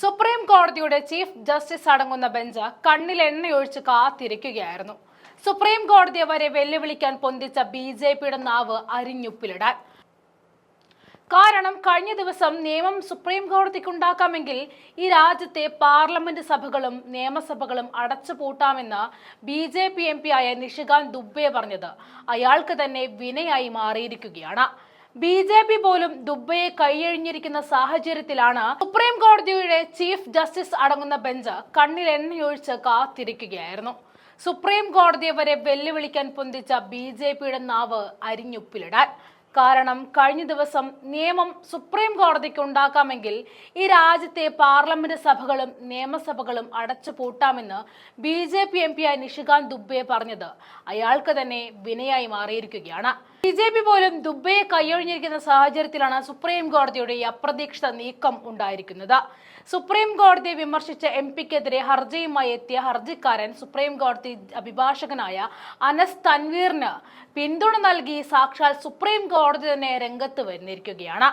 Supreme കോടതിയുടെ chief justice അടങ്ങുന്ന bench കണ്ണിൽ എണ്ണയൊഴിച്ച് കാത്തിരിക്കുകയായിരുന്നു. സുപ്രീം കോടതിയെ വരെ വെല്ലുവിളിക്കാൻ പൊന്തിച്ച ബി ജെ പിയുടെ നാവ് അരിഞ്ഞുപ്പിലിടാൻ. കാരണം കഴിഞ്ഞ ദിവസം നിയമം സുപ്രീം കോടതിക്കുണ്ടാക്കാമെങ്കിൽ ഈ രാജ്യത്തെ പാർലമെന്റ് സഭകളും നിയമസഭകളും അടച്ചു പൂട്ടാമെന്ന് B J P M P ആയ നിഷികാന്ത് ദുബെ പറഞ്ഞത്. അയാൾക്ക് തന്നെ വിനയായി മാറിയിരിക്കുകയാണ്. ബി ജെ പി പോലും ദുബൈയെ കൈയഴിഞ്ഞിരിക്കുന്ന സാഹചര്യത്തിലാണ് സുപ്രീം കോടതിയുടെ ചീഫ് ജസ്റ്റിസ് അടങ്ങുന്ന ബെഞ്ച് കണ്ണിൽ എണ്ണയൊഴിച്ച് കാത്തിരിക്കുകയായിരുന്നു. സുപ്രീം കോടതിയെ വരെ വെല്ലുവിളിക്കാൻ പൊന്തിച്ച ബി ജെ പിയുടെ നാവ് അരിഞ്ഞുപ്പിലിടാൻ. കാരണം കഴിഞ്ഞ ദിവസം നിയമം സുപ്രീം കോടതിക്ക് ഉണ്ടാക്കാമെങ്കിൽ ഈ രാജ്യത്തെ പാർലമെന്റ് സഭകളും നിയമസഭകളും അടച്ചു പൂട്ടാമെന്ന് B J P M P ആയ നിഷികാന്ത് ദുബെ പറഞ്ഞത്. അയാൾക്ക് തന്നെ വിനയായി മാറിയിരിക്കുകയാണ്. ബി ജെ പി പോലും ദുബൈയെ കൈയൊഴിഞ്ഞിരിക്കുന്ന സാഹചര്യത്തിലാണ് സുപ്രീം കോടതിയുടെ ഈ അപ്രതീക്ഷിത നീക്കം ഉണ്ടായിരിക്കുന്നത്. സുപ്രീം കോടതിയെ വിമർശിച്ച എം പിക്കെതിരെ ഹർജിയുമായി എത്തിയ ഹർജിക്കാരൻ സുപ്രീം കോടതി അഭിഭാഷകനായ അനസ് തൻവീറിന് പിന്തുണ നൽകി സാക്ഷാൽ സുപ്രീം കോടതി തന്നെ രംഗത്ത് വന്നിരിക്കുകയാണ്.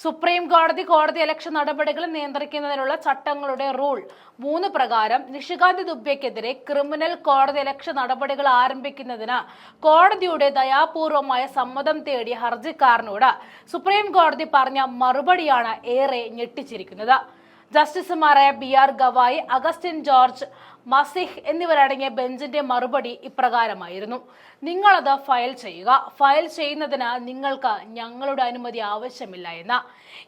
സുപ്രീം കോടതി കോടതി ഇലക്ഷൻ നടപടികൾ നിയന്ത്രിക്കുന്നതിനുള്ള ചട്ടങ്ങളുടെ റൂൾ മൂന്ന് പ്രകാരം നിഷികാന്ത് ദുബ്യക്കെതിരെ ക്രിമിനൽ കോടതി ഇലക്ഷൻ നടപടികൾ ആരംഭിക്കുന്നതിന് കോടതിയുടെ ദയാപൂർവമായ സമ്മതം തേടിയ ഹർജിക്കാരനോട് സുപ്രീം കോടതി പറഞ്ഞ മറുപടിയാണ് ഏറെ ഞെട്ടിച്ചിരിക്കുന്നത്. ജസ്റ്റിസുമാരായ B R Gavai Augustine George Masih എന്നിവരടങ്ങിയ ബെഞ്ചിന്റെ മറുപടി ഇപ്രകാരമായിരുന്നു. നിങ്ങളത് ഫയൽ ചെയ്യുക. ഫയൽ ചെയ്യുന്നതിന് നിങ്ങൾക്ക് ഞങ്ങളുടെ അനുമതി ആവശ്യമില്ല എന്ന.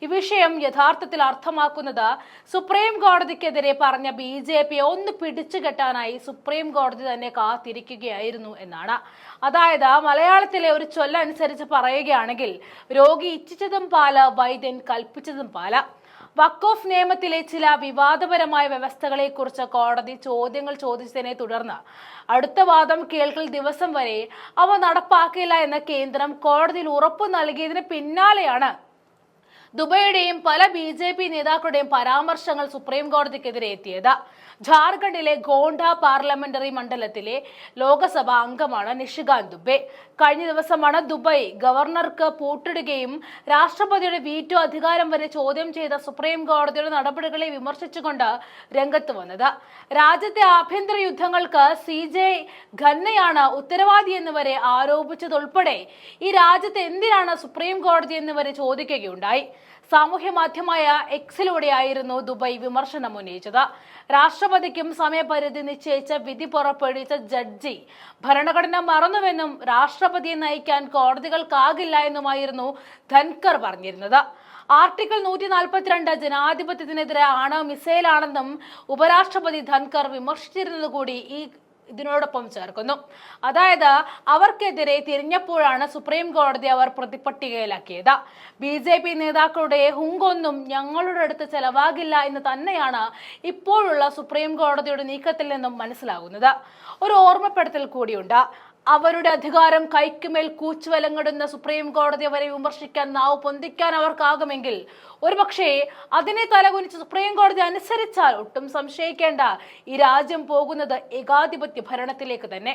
ഈ വിഷയം യഥാർത്ഥത്തിൽ അർത്ഥമാക്കുന്നത് സുപ്രീം കോടതിക്കെതിരെ പറഞ്ഞ ബി ജെ പി ഒന്ന് പിടിച്ചുകെട്ടാനായി സുപ്രീം കോടതി തന്നെ കാത്തിരിക്കുകയായിരുന്നു എന്നാണ്. അതായത് മലയാളത്തിലെ ഒരു ചൊല്ലനുസരിച്ച് പറയുകയാണെങ്കിൽ രോഗി ഇച്ഛിച്ചതും പാല വൈദ്യൻ കൽപ്പിച്ചതും പാല. വഖഫ് നിയമത്തിലെ ചില വിവാദപരമായ വ്യവസ്ഥകളെക്കുറിച്ച് കോടതി ചോദ്യങ്ങൾ ചോദിച്ചതിനെ തുടർന്ന് അടുത്ത വാദം കേൾക്കൽ ദിവസം വരെ അവ നടപ്പാക്കില്ല എന്ന കേന്ദ്രം കോടതിയിൽ ഉറപ്പു നൽകിയതിന് പിന്നാലെയാണ് ദുബൈയുടെയും പല ബി ജെ പി നേതാക്കളുടെയും പരാമർശങ്ങൾ സുപ്രീം കോടതിക്കെതിരെ എത്തിയത്. ജാർഖണ്ഡിലെ ഗോണ്ട പാർലമെന്ററി മണ്ഡലത്തിലെ ലോകസഭാ അംഗമാണ് നിഷികാന്ത് ദുബെ. കഴിഞ്ഞ ദിവസമാണ് ദുബൈ ഗവർണർക്ക് പൂട്ടിടുകയും രാഷ്ട്രപതിയുടെ വീറ്റോ അധികാരം വരെ ചോദ്യം ചെയ്ത സുപ്രീം കോടതിയുടെ നടപടികളെ വിമർശിച്ചുകൊണ്ട് രംഗത്ത് വന്നത്. രാജ്യത്തെ ആഭ്യന്തര യുദ്ധങ്ങൾക്ക് സി ജെ ഖന്നയാണ് ഉത്തരവാദി എന്ന് വരെ ആരോപിച്ചതുൾപ്പെടെ ഈ രാജ്യത്ത് എന്തിനാണ് സുപ്രീം കോടതി എന്ന് വരെ ചോദിക്കുകയുണ്ടായി. സാമൂഹ്യ മാധ്യമമായ എക്സിലൂടെയായിരുന്നു ദുബായ് വിമർശനം ഉന്നയിച്ചത്. രാഷ്ട്രപതിക്കും സമയപരിധി നിശ്ചയിച്ച വിധി പുറപ്പെടുവിച്ച ജഡ്ജി ഭരണഘടന മറന്നുവെന്നും രാഷ്ട്രപതിയെ നയിക്കാൻ കോടതികൾക്കാകില്ല എന്നുമായിരുന്നു ധൻകർ പറഞ്ഞിരുന്നത്. ആർട്ടിക്കിൾ നൂറ്റി നാൽപ്പത്തിരണ്ട് ജനാധിപത്യത്തിനെതിരെ ആണ് മിസൈലാണെന്നും ഉപരാഷ്ട്രപതി ധൻകർ വിമർശിച്ചിരുന്നത് കൂടി ഈ ഇതിനോടൊപ്പം ചേർക്കുന്നു. അതായത് അവർക്കെതിരെ തിരിഞ്ഞപ്പോഴാണ് സുപ്രീം കോടതി അവർ പ്രതിപട്ടികയിലാക്കിയത്. ബി ജെ പി നേതാക്കളുടെ ഹുങ്കൊന്നും ഞങ്ങളുടെ അടുത്ത് ചെലവാകില്ല എന്ന് തന്നെയാണ് ഇപ്പോഴുള്ള സുപ്രീം കോടതിയുടെ നീക്കത്തിൽ നിന്നും മനസ്സിലാകുന്നത്. ഒരു ഓർമ്മപ്പെടുത്തൽ കൂടിയുണ്ട്. അവരുടെ അധികാരം കൈക്കുമേൽ കൂച്ചുവലങ്ങിടുന്ന സുപ്രീം കോടതി അവരെ വിമർശിക്കാൻ നാവ് പൊന്തിക്കാൻ അവർക്കാകുമെങ്കിൽ ഒരുപക്ഷേ അതിനെ തലകുനിച്ച് സുപ്രീം കോടതി അനുസരിച്ചാൽ ഒട്ടും സംശയിക്കേണ്ട ഈ രാജ്യം പോകുന്നത് ഏകാധിപത്യ ഭരണത്തിലേക്ക് തന്നെ.